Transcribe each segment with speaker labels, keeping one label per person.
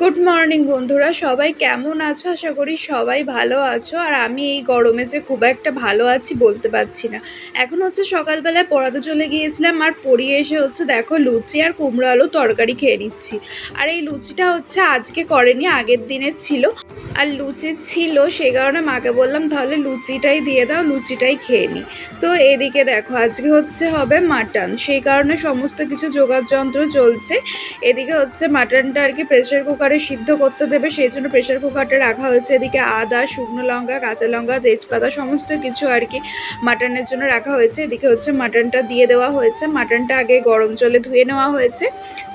Speaker 1: Good morning বন্ধুরা। সবাই কেমন আছো? আশা করি সবাই ভালো আছো। আর আমি এই গরমে যে খুব একটা ভালো আছি বলতে পারছি না। এখন হচ্ছে সকালবেলায় পড়াতে চলে গিয়েছিলাম, আর পড়িয়ে এসে হচ্ছে দেখো লুচি আর কুমড়ো আলু তরকারি খেয়ে নিচ্ছি। আর এই লুচিটা হচ্ছে আজকে করেনি, আগের দিনের ছিল। আর লুচি ছিল, সেই কারণে মাকে বললাম, তাহলে লুচিটাই দিয়ে দাও, লুচিটাই খেয়ে নিই তো এদিকে দেখো, আজকে হচ্ছে হবে মাটন। সেই কারণে সমস্ত কিছু যোগাড় যন্ত্র চলছে। এদিকে হচ্ছে মাটনটা আর কি প্রেসার কুকারে সিদ্ধ করতে দেবে, সেই জন্য প্রেশার কুকারটা রাখা হয়েছে। এদিকে আদা, শুকনো লঙ্কা, কাঁচা লঙ্কা, তেজপাতা, সমস্ত কিছু আর কি মাটনের জন্য রাখা হয়েছে। এদিকে হচ্ছে মাটনটা দিয়ে দেওয়া হয়েছে। মাটনটা আগে গরম জলে ধুয়ে নেওয়া হয়েছে।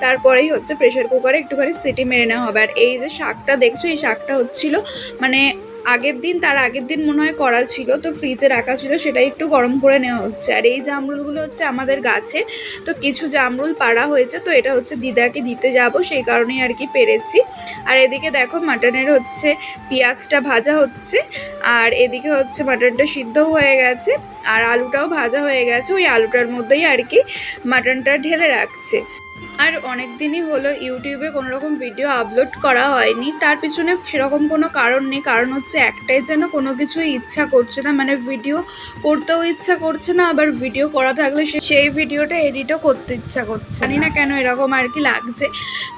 Speaker 1: তারপরেই হচ্ছে প্রেশার কুকারে একটুখানি সিটি মেরে নেওয়া হবে। আর এই যে শাকটা দেখছ, এই শাকটা হচ্ছিল মানে আগের দিন, তার আগের দিন মনে হয় করা ছিল, তো ফ্রিজে রাখা ছিল, সেটাই একটু গরম করে নেওয়া হচ্ছে। আর এই জামরুলগুলো হচ্ছে আমাদের গাছে, তো কিছু জামরুল পাড়া হয়েছে, তো এটা হচ্ছে দিদাকে দিতে যাব, সেই কারণেই আর কি পেরেছি। আর এদিকে দেখো মাটনের হচ্ছে পেঁয়াজটা ভাজা হচ্ছে, আর এদিকে হচ্ছে মাটনটা সিদ্ধ হয়ে গেছে, আর আলুটাও ভাজা হয়ে গেছে, ওই আলুটার মধ্যেই আর কি মাটনটা ঢেলে রাখছে। আর অনেক দিনই হলো ইউটিউবে কোনো রকম ভিডিও আপলোড করা হয়নি। তার পিছনে সেরকম কোনো কারণ নেই। কারণ হচ্ছে একটাই যেন কোনো কিছুই ইচ্ছা করছে না। মানে ভিডিও করতেও ইচ্ছা করছে না, আবার ভিডিও করা থাকলে সেই ভিডিওটা এডিটও করতে ইচ্ছা করছে জানি না কেন এরকম আর কি লাগছে।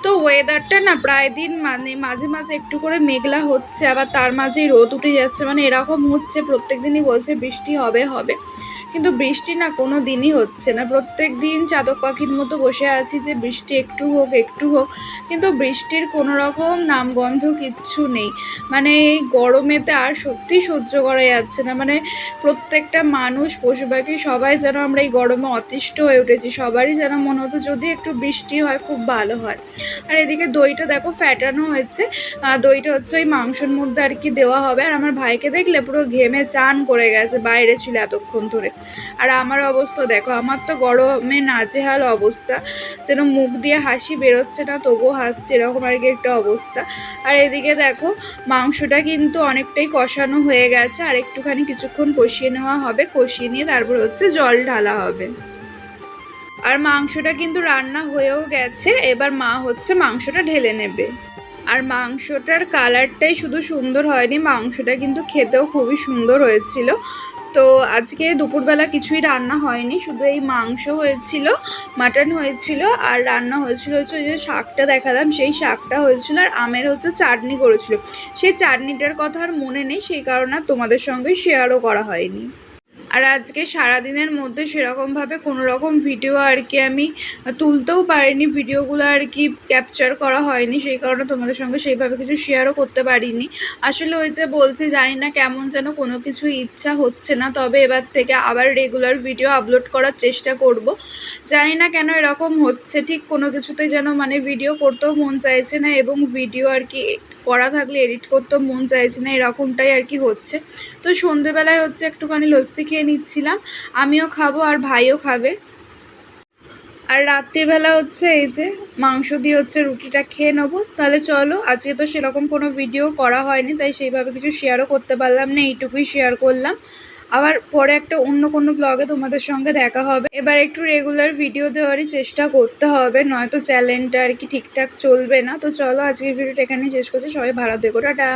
Speaker 1: তো ওয়েদারটা না প্রায় দিন মানে মাঝে মাঝে একটু করে মেঘলা হচ্ছে, আবার তার মাঝেই রোদ উঠে যাচ্ছে। মানে এরকম হচ্ছে প্রত্যেক দিনই বলছে বৃষ্টি হবে হবে। কিন্তু বৃষ্টি না কোনো দিনই হচ্ছে না। প্রত্যেক দিন চাতক পাখির মতো বসে আছি যে বৃষ্টি একটু হোক একটু হোক, কিন্তু বৃষ্টির কোনো রকম নামগন্ধ কিচ্ছু নেই। মানে এই গরমেতে আর সত্যি সহ্য করা যাচ্ছে না। মানে প্রত্যেকটা মানুষ, পশু পাখি সবাই যেন আমরা এই গরমে অতিষ্ঠ হয়ে উঠেছি। সবারই যেন মনে হতো যদি একটু বৃষ্টি হয় খুব ভালো হয়। আর এদিকে দইটা দেখো ফ্যাটানো হয়েছে। দইটা হচ্ছে ওই মাংসের মধ্যে আর কি দেওয়া হবে। আর আমার ভাইকে দেখলে পুরো ঘেমে চান করে গেছে, বাইরে ছিল এতক্ষণ ধরে। আর আমার অবস্থা দেখো, আমার তো গরমে নাজেহাল অবস্থা। যেন মুখ দিয়ে হাসি বেরোচ্ছে না, তবুও হাসছে, এরকম আর কি একটা অবস্থা। আর এদিকে দেখো, মাংসটা কিন্তু অনেকটাই কষানো হয়ে গেছে, আর একটুখানি কিছুক্ষণ কষিয়ে নেওয়া হবে, কষিয়ে নিয়ে তারপর হচ্ছে জল ঢালা হবে। আর মাংসটা কিন্তু রান্না হয়েও গেছে, এবার মা হচ্ছে মাংসটা ঢেলে নেবে। আর মাংসটার কালারটাই শুধু সুন্দর হয়নি, মাংসটা কিন্তু খেতেও খুবই সুন্দর হয়েছিল। তো আজকে দুপুরবেলা কিছুই রান্না হয়নি, শুধু এই মাংস হয়েছিল, মাটন হয়েছিল আর রান্না হয়েছিল হচ্ছে ওই যে শাকটা দেখালাম, সেই শাকটা হয়েছিল আর আমের হচ্ছে চাটনি করেছিল। সেই চাটনিটার কথা আর মনে নেই, সেই কারণে তোমাদের সঙ্গে শেয়ারও করা হয়নি। আর আজকে সারাদিনের মধ্যে সেরকমভাবে কোনো রকম ভিডিও আর কি আমি তুলতেও পারিনি। ভিডিওগুলো আর কি ক্যাপচার করা হয়নি, সেই কারণে তোমাদের সঙ্গে সেইভাবে কিছু শেয়ারও করতে পারিনি। আসলে ওই যে বলছি, জানি না কেমন যেন কোনো কিছু ইচ্ছা হচ্ছে না, তবে এবার থেকে আবার রেগুলার ভিডিও আপলোড করার চেষ্টা করব। জানি না কেন এরকম হচ্ছে, ঠিক কোনো কিছুতেই যেন মানে ভিডিও করতেও মন চাইছে না এবং ভিডিও আর কি করা থাকলে এডিট করতেও মন চাইছে না, এরকমটাই আর কি হচ্ছে। তো সন্ধেবেলায় হচ্ছে একটুখানি লস্যি খেয়ে নিচ্ছিলাম, আমিও খাব আর ভাইও খাবে। আর রাত্রিবেলা হচ্ছে এই যে মাংস দিয়ে হচ্ছে রুটিটা খেয়ে নেব। তাহলে চলো, আজকে তো সেরকম কোনো ভিডিও করা হয়নি, তাই সেইভাবে কিছু শেয়ারও করতে পারলাম না, এইটুকুই শেয়ার করলাম। আবার পরে একটা অন্য কোনো ব্লগে তোমাদের সঙ্গে দেখা হবে। এবার একটু রেগুলার ভিডিও দেওয়ারই চেষ্টা করতে হবে, নয়তো চ্যানেলটা আর কি ঠিকঠাক চলবে না। তো চলো, আজকের ভিডিওটা এখানেই শেষ করছি। সবাই ভালো দেখো টাটা।